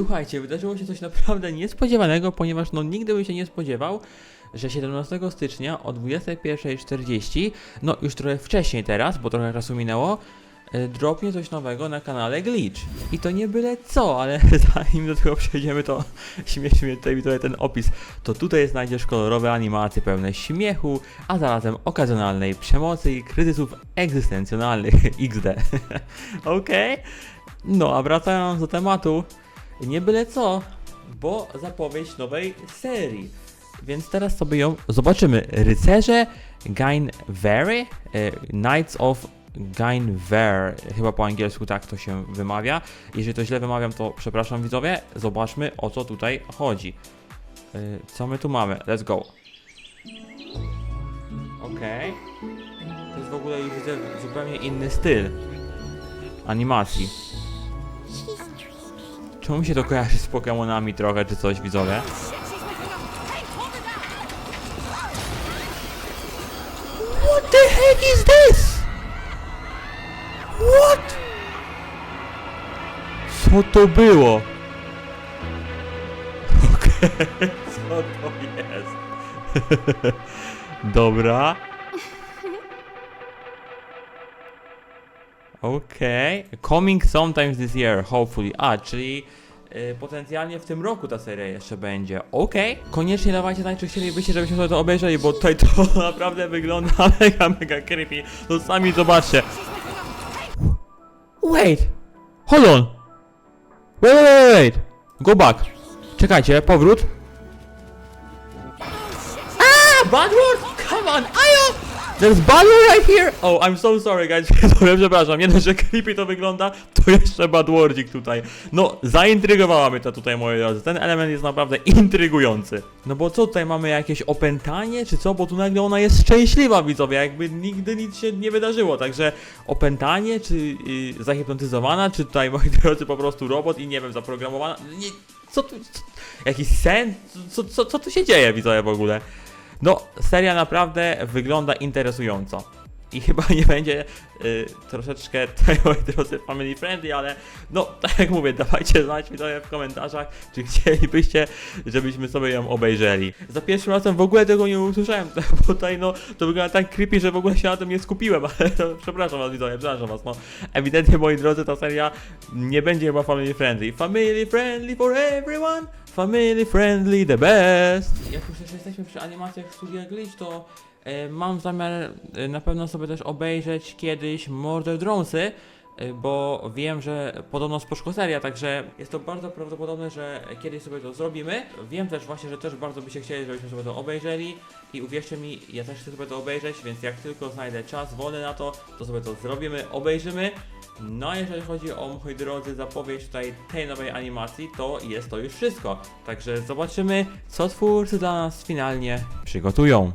Słuchajcie, wydarzyło się coś naprawdę niespodziewanego, ponieważ no nigdy bym się nie spodziewał, że 17 stycznia o 21.40, no już trochę wcześniej teraz, bo trochę czasu minęło, e, dropnie coś nowego na kanale Glitch. I to nie byle co, ale zanim do tego przejdziemy, to śmieszy mnie tutaj trochę ten opis. To tutaj znajdziesz kolorowe animacje pełne śmiechu, a zarazem okazjonalnej przemocy i kryzysów egzystencjonalnych XD. Okej? No, a wracając do tematu, nie byle co, bo zapowiedź nowej serii. Więc teraz sobie ją zobaczymy. Rycerze Gainvery, e, Knights of Gainver, chyba po angielsku tak to się wymawia. Jeżeli to źle wymawiam, to przepraszam widzowie. Zobaczmy o co tutaj chodzi. E, Co my tu mamy? Let's go. Okej. To jest w ogóle już widzę zupełnie inny styl animacji. Czemu mi się to kojarzy z Pokemonami trochę, czy coś, widzowie? What the heck is this? What? Co to było? Okej, co to jest? Dobra. Okej. Coming sometimes this year, hopefully. A, czyli y, potencjalnie w tym roku ta seria jeszcze będzie. Okej. Koniecznie dawajcie znać, czy chcielibyście, żebyśmy sobie to obejrzeli, bo tutaj to naprawdę wygląda mega, mega creepy. To sami zobaczcie. Wait! Hold on! Wait, wait, wait, wait! Go back! Czekajcie, powrót. Ah! Bad word! Come on! Ayo! There's bad word right here! Oh, I'm so sorry, guys. Sorry, przepraszam. Dość, że creepy to wygląda, to jeszcze bad wordzik tutaj. No, zaintrygowała mnie to tutaj, moi drodzy. Ten element jest naprawdę intrygujący. No bo co tutaj mamy, jakieś opętanie, czy co? Bo tu nagle ona jest szczęśliwa, widzowie, jakby nigdy nic się nie wydarzyło. Także opętanie, czy yy, zahipnotyzowana, czy tutaj, moi drodzy, po prostu robot i nie wiem, zaprogramowana. Nie, co tu, co, jakiś sen? Co, co, co tu się dzieje, widzowie, w ogóle? No, seria naprawdę wygląda interesująco. I chyba nie będzie y, troszeczkę moi drodzy, family friendly, ale no, tak jak mówię, dawajcie znać mi w komentarzach, czy chcielibyście, żebyśmy sobie ją obejrzeli. Za pierwszym razem w ogóle tego nie usłyszałem, bo tutaj no, to wygląda tak creepy, że w ogóle się na tym nie skupiłem, ale to, przepraszam was widzowie, przepraszam was, no. Ewidentnie, moi drodzy, ta seria nie będzie chyba family friendly. Family friendly for everyone! Family friendly, the best! Jak już jesteśmy przy animacjach Studia Glitch, to e, mam zamiar e, na pewno sobie też obejrzeć kiedyś Murder Dronesy, e, bo wiem, że podobno spoczko seria, także jest to bardzo prawdopodobne, że kiedyś sobie to zrobimy. Wiem też właśnie, że też bardzo by się chcieli, żebyśmy sobie to obejrzeli i uwierzcie mi, ja też chcę sobie to obejrzeć, więc jak tylko znajdę czas, wolny na to, to sobie to zrobimy, obejrzymy. No a jeżeli chodzi o, moi drodzy, zapowiedź tutaj tej nowej animacji, to jest to już wszystko. Także zobaczymy, co twórcy dla nas finalnie przygotują.